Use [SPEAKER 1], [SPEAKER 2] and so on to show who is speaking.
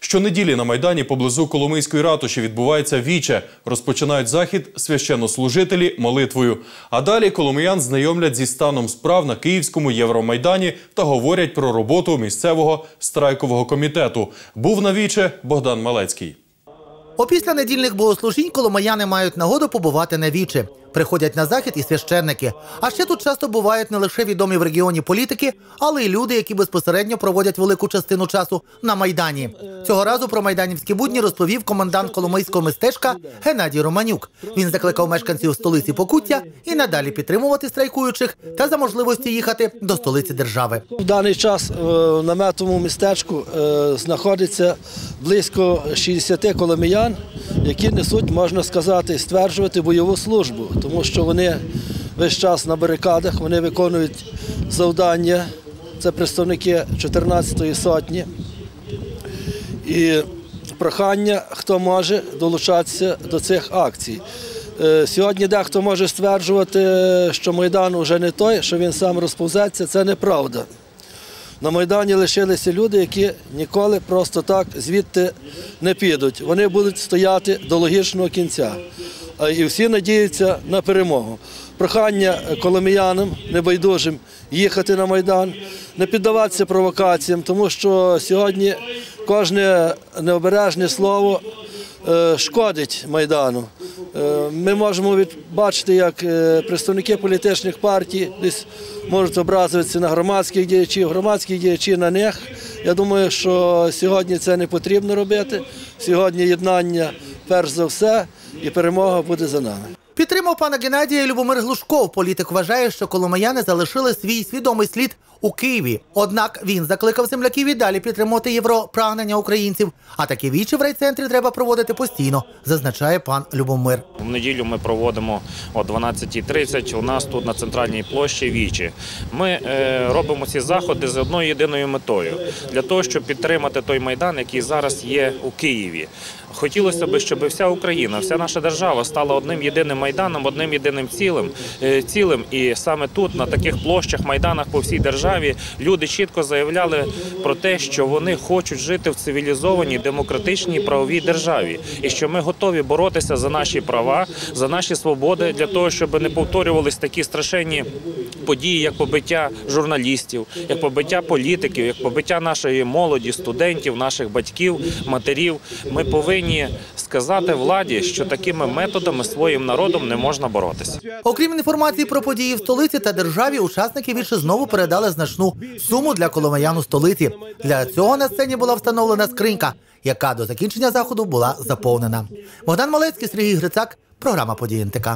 [SPEAKER 1] Щонеділі на майдані поблизу Коломийської ратуші відбувається віче. Розпочинають захід священнослужителі молитвою. А далі коломиян знайомлять зі станом справ на Київському Євромайдані та говорять про роботу місцевого страйкового комітету. Був на віче Богдан Малецький.
[SPEAKER 2] Опісля недільних богослужінь коломаяни мають нагоду побувати на вічі. Приходять на захід і священники. А ще тут часто бувають не лише відомі в регіоні політики, але й люди, які безпосередньо проводять велику частину часу на майдані. Цього разу про майданівські будні розповів комендант Коломийського містечка Геннадій Романюк. Він закликав мешканців столиці Покуття і надалі підтримувати страйкуючих та за можливості їхати до столиці держави.
[SPEAKER 3] В даний час е, в наметовому містечку е, знаходиться близько 60 коломиян, які несуть, можна сказати, стверджувати бойову службу, тому що вони весь час на барикадах, вони виконують завдання. Це представники 14-ї сотні. І прохання, хто може долучатися до цих акцій. Е, Сьогодні дехто може стверджувати, що Майдан вже не той, що він сам розповзеться. Це неправда. На Майдані лишилися люди, які ніколи просто так звідти не підуть. Вони будуть стояти до логічного кінця. І всі надіються на перемогу. Прохання коломіянам, небайдужим, їхати на Майдан, не піддаватися провокаціям, тому що сьогодні кожне необережне слово е, шкодить Майдану. Е, Ми можемо бачити, як е, представники політичних партій десь можуть образитися на громадських діячів, громадські діячі на них. Я думаю, що сьогодні це не потрібно робити. Сьогодні єднання перш за все, і перемога буде за нами.
[SPEAKER 2] Підтримав пана Геннадія Любомир Глушков. Політик вважає, що коломияни залишили свій свідомий слід у Києві. Однак він закликав земляків і далі підтримувати європрагнення українців. А такі вічі в райцентрі треба проводити постійно, зазначає пан Любомир.
[SPEAKER 4] В неділю ми проводимо о 12.30 у нас тут на центральній площі Вічі. Ми е, робимо ці заходи з одною єдиною метою для того, щоб підтримати той майдан, який зараз є у Києві. Хотілося б, щоб вся Україна, вся наша держава стала одним єдиним майданом, одним єдиним цілим. е, цілим. І саме тут, на таких площах, майданах по всій державі, люди чітко заявляли про те, що вони хочуть жити в цивілізованій, демократичній правовій державі, і що ми готові боротися за наші права, за наші свободи, для того, щоб не повторювались такі страшенні події, як побиття журналістів, як побиття політиків, як побиття нашої молоді, студентів, наших батьків, матерів. Ми повинні сказати владі, що такими методами своїм народом не можна боротися.
[SPEAKER 2] Окрім інформації про події в столиці та державі, учасники віче знову передали значну суму для коломиян у столиці. Для цього на сцені була встановлена скринька, яка до закінчення заходу була заповнена. Богдан Малецький, Сергій Грицак, програма «Події НТК».